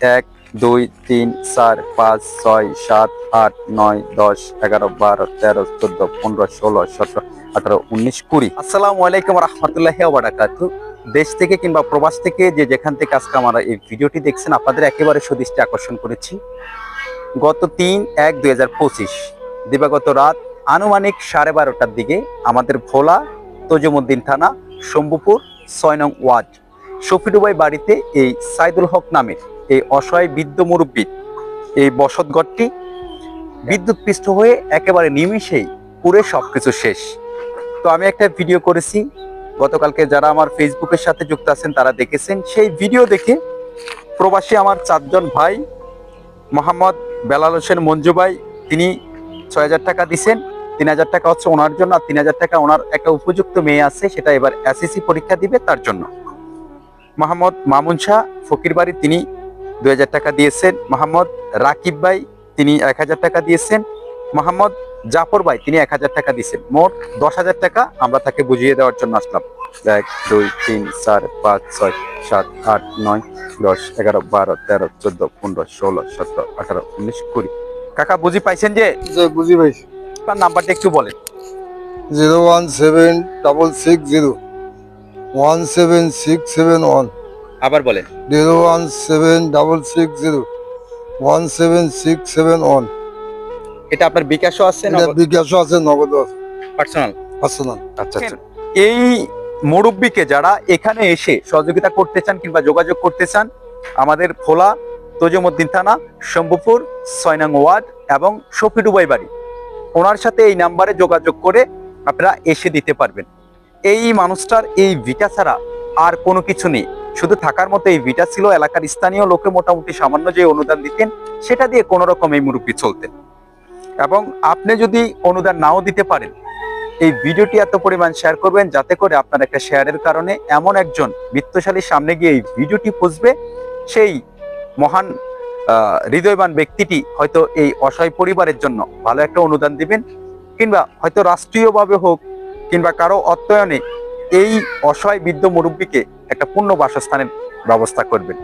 এক, দুই, তিন, চার, পাঁচ, ছয়, সাত, আট, নয়, দশ, এগারো, বারো, তেরো, চোদ্দ, পনেরো, ষোলো, সতেরো, আঠারো, উনিশ, কুড়ি। আসসালামু আলাইকুম রহমতুল্লাহ বারাকাতু দেশ থেকে কিংবা প্রবাস থেকে যে যেখান থেকে আজকে আমরা এই ভিডিওটি দেখছেন, আপনাদের একেবারে সুদৃষ্টি আকর্ষণ করেছি। গত তিন, এক, দুই হাজার পঁচিশ, দিবাগত রাত আনুমানিক সাড়ে বারোটার দিকে আমাদের ভোলা তজুমুদ্দিন থানা, শম্ভুপুর, ছয় নং ওয়ার্ড। শফিডুবাই বাড়িতে এই সাইদুল হক নামের এই অসহায় বৃদ্ধ মুরব্বী এই বসতঘরটি বিদ্যুৎ পৃষ্ঠ হয়ে একেবারে নিমিষেই পুরে সবকিছু শেষ। তো আমি একটা ভিডিও করেছি। গতকালকে যারা আমার ফেসবুকের সাথে যুক্ত আছেন, তারা দেখেছেন। সেই ভিডিও দেখে প্রবাসী আমার চারজন ভাই, মোহাম্মদ বেলাল হোসেন মঞ্জু ভাই, তিনি ছয় হাজার টাকা দিছেন, তিন হাজার টাকা হচ্ছে ওনার জন্য, আর তিন হাজার টাকা ওনার একটা উপযুক্ত মেয়ে আছে, সেটা এবার এসএসসি পরীক্ষা দিবে তার জন্য। মোহাম্মদ মামুন শাহ ফকির বাড়ি তিনি দুই হাজার টাকা দিয়েছেন। মোহাম্মদ রাকিব ভাই তিনি এক হাজার টাকা দিয়েছেন। মোহাম্মদ জাফর ভাই তিনি এক হাজার টাকা দিয়েছেন। মোট দশ হাজার টাকা আমরা তাকে বুঝিয়ে দেওয়ার জন্য আসলাম। এক দুই তিন চার পাঁচ ছয় সাত আট নয় দশ এগারো বারো তেরো চোদ্দ পনেরো ষোলো সতেরো আঠারো উনিশ কুড়ি। কাকা বুঝি পাইছেন যে? বুঝি পাইছি। আপনার নাম্বারটা একটু বলেন। Zero one seven double six zero. One seven six seven one আবার বলেন। Zero one seven double six zero one seven six seven one এটা আপনার বিকাশও আছে এটা বিকাশও আছে নগদ আছে। পার্সোনাল পার্সোনাল আচ্ছা আচ্ছা। এই মুরব্বীকে যারা এখানে এসে সহযোগিতা করতে চান কিংবা যোগাযোগ করতে চান আমাদের ভোলা তজুমুদ্দিন থানা শম্ভুপুর ছয় নং ওয়ার্ড এবং শফিডুবাই বাড়ি। ওনার সাথে এই নাম্বারে যোগাযোগ করে আপনারা এসে দিতে পারবেন। এই মানুষটার এই ভিটা ছাড়া আর কোনো কিছু নেই। শুধু থাকার মতো এই ভিটা ছিল এলাকার স্থানীয় লোকে মোটামুটি সামান্য যে অনুদান দিতেন, সেটা দিয়ে কোনো রকম এই মুরব্বী চলতেন এবং আপনি যদি অনুদান নাও দিতে পারেন, এই ভিডিওটি এত পরিমাণ শেয়ার করবেন যাতে করে আপনার একটা শেয়ারের কারণে এমন একজন বিত্তশালীর সামনে গিয়ে এই ভিডিওটি পুষবে, সেই মহান হৃদয়বান ব্যক্তিটি হয়তো এই অসহায় পরিবারের জন্য ভালো একটা অনুদান দিবেন, কিংবা হয়তো রাষ্ট্রীয়ভাবে হোক কিংবা কারও অত্যয়নে এই অসহায় বৃদ্ধ মুরব্বীকে একটা পূর্ণ বাসস্থানের ব্যবস্থা করবেন।